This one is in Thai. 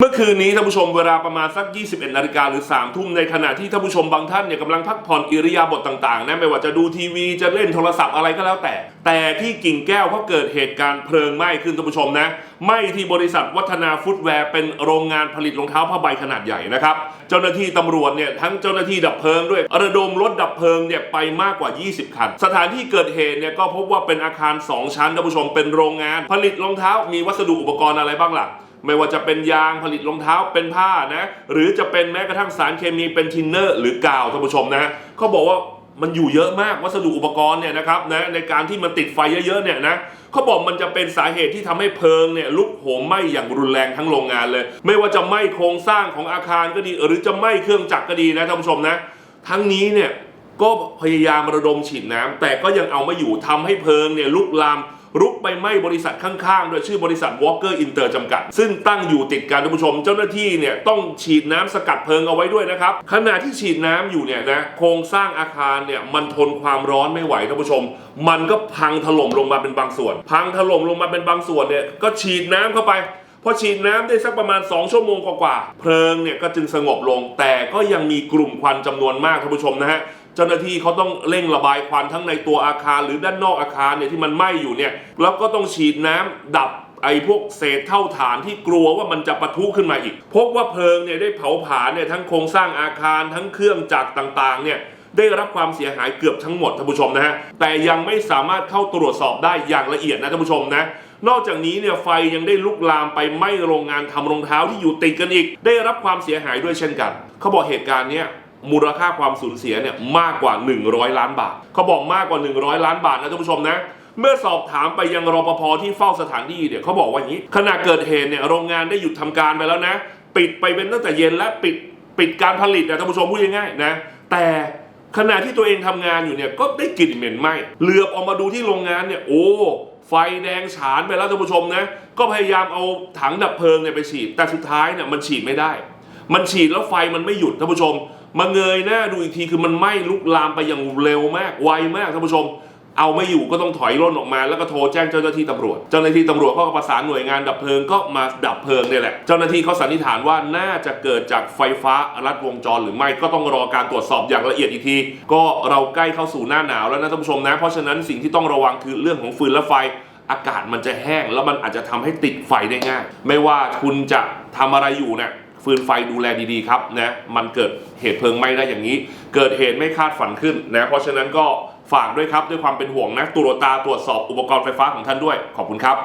เมื่อคืนนี้ท่านผู้ชมเวลาประมาณสัก 21 นาฬิกาหรือ 3 ทุ่มในขณะที่ท่านผู้ชมบางท่านเนี่ยกำลังพักผ่อนอิริยาบถต่างๆนะไม่ว่าจะดูทีวีจะเล่นโทรศัพท์อะไรก็แล้วแต่ แต่ที่กิ่งแก้วเขาเกิดเหตุการณ์เพลิงไหม้ขึ้นท่านผู้ชมนะไหม้ที่บริษัทวัฒนาฟุตแวร์เป็นโรงงานผลิตรองเท้าผ้าใบขนาดใหญ่นะครับเจ้าหน้าที่ตำรวจเนี่ยทั้งเจ้าหน้าที่ดับเพลิงด้วยระดมรถดับเพลิงเนี่ยไปมากกว่า 20 คัน สถานที่เกิดเหตุเนี่ยก็พบว่าเป็นอาคาร 2 ชั้นท่านผู้ชมเป็นโรงงานผลิตรองเท้ามีวัสดุอุปกรณ์อะไรบ้างล่ะ ไม่ว่าจะเป็นยางผลิตรองเท้าเป็นผ้านะ หรือจะเป็นแม้กระทั่งสารเคมีเป็นทินเนอร์ หรือกาวท่านผู้ชมนะเขาบอกว่ามันอยู่เยอะมากวัสดุอุปกรณ์เนี่ยนะครับนะในการที่มันติดไฟเยอะๆเนี่ยนะเขาบอกมันจะเป็นสาเหตุที่ทำให้เพลิงเนี่ยลุกโหมไหม้อย่างรุนแรงทั้งโรงงานเลย ไม่ว่าจะไหม้โครงสร้างของอาคารก็ดี หรือจะไหม้เครื่องจักรก็ดีนะท่านผู้ชมนะ ทั้งนี้เนี่ยก็พยายามระดมฉีดน้ำแต่ก็ยังเอาไม่อยู่ทำให้เพลิงเนี่ยลุกลาม รุกไปไหม้บริษัทข้างๆ โดยชื่อบริษัท Walker Inter จำกัด ซึ่งตั้งอยู่ติดกันท่านผู้ชม เจ้าหน้าที่เนี่ยต้องฉีดน้ำสกัดเพลิงเอาไว้ด้วยนะครับ ขณะที่ฉีดน้ำอยู่เนี่ยนะโครงสร้างอาคารเนี่ยมันทนความร้อนไม่ไหวท่านผู้ชม มันก็พังถล่มลงมาเป็นบางส่วน พังถล่มลงมาเป็นบางส่วนเนี่ยก็ฉีดน้ำเข้าไปพอฉีดน้ำได้สักประมาณ 2 ชั่วโมงกว่าๆเพลิงเนี่ยก็จึงสงบลง แต่ก็ยังมีกลุ่มควันจำนวนมากท่านผู้ชมนะฮะ เจ้าหน้าที่เขาต้องเร่งระบายควันทั้งในตัวอาคารหรือด้านนอกอาคารเนี่ยที่มันไหม้อยู่เนี่ยแล้วก็ต้องฉีดน้ำดับไอ้พวกเศษเท่าฐานที่กลัวว่ามันจะปะทุขึ้นมาอีก พบว่าเพลิงเนี่ยได้เผาผลาญเนี่ยทั้งโครงสร้างอาคารทั้งเครื่องจักรต่างๆเนี่ยได้รับความเสียหายเกือบทั้งหมดท่านผู้ชมนะฮะแต่ยังไม่สามารถเข้าตรวจสอบได้อย่างละเอียดนะท่านผู้ชมนะนอกจากนี้เนี่ยไฟยังได้ลุกลามไปไหม้โรงงานทำรองเท้าที่อยู่ติดกันอีก ได้รับความเสียหายด้วยเช่นกัน เขาบอกเหตุการณ์เนี้ย มูลค่าความสูญเสียเนี่ยมากกว่า 100 ล้านบาท เขาบอกมากกว่า 100 ล้านบาทนะท่านผู้ชมนะ เมื่อสอบถามไปยังรปภที่เฝ้าสถานที่เนี่ยเขาบอกว่าอย่างนี้ขณะเกิดเหตุเนี่ยโรงงานได้หยุดทำการไปแล้วนะ ปิดไปเป็นตั้งแต่เย็นและปิดปิดการผลิตนะท่านผู้ชมพูดง่ายๆนะแต่ขณะที่ตัวเองทำงานอยู่เนี่ยก็ได้กลิ่นเหม็นไหม้เหลือบออกมาดูที่โรงงานเนี่ยโอ้ไฟแดงฉานไปแล้วท่านผู้ชมนะก็พยายามเอาถังดับเพลิงเนี่ยไปฉีดแต่สุดท้ายเนี่ยมันฉีดไม่ได้ มันฉีดแล้วไฟมันไม่หยุดท่านผู้ชม มาเงยหน้าดูอีกทีคือมันไหม้ลุกลามไปอย่างเร็วมากไวมากท่านผู้ชม เอาไม่อยู่ก็ต้องถอยร่นออกมา แล้วก็โทรแจ้งเจ้าหน้าที่ตำรวจ เจ้าหน้าที่ตำรวจก็ประสานหน่วยงานดับเพลิงก็มาดับเพลิงเนี่ยแหละ เจ้าหน้าที่เขาสันนิษฐานว่าน่าจะเกิดจากไฟฟ้ารัดวงจรหรือไม่ก็ต้องรอการตรวจสอบอย่างละเอียดอีกที ก็เราใกล้เข้าสู่หน้าหนาวแล้วนะท่านผู้ชมนะ เพราะฉะนั้นสิ่งที่ต้องระวังคือเรื่องของฟืนและไฟอากาศมันจะแห้งแล้วมันอาจจะทำให้ติดไฟได้ง่าย ไม่ว่าคุณจะทำอะไรอยู่เนี่ย ฟืนไฟดูแลดีๆครับนะมันเกิดเหตุเพลิงไหม้ได้อย่างนี้ เกิดเหตุไม่คาดฝันขึ้นนะเพราะฉะนั้นก็ฝากด้วยครับด้วยความเป็นห่วงนะตรวจตาตรวจสอบอุปกรณ์ไฟฟ้าของท่านด้วยขอบคุณครับ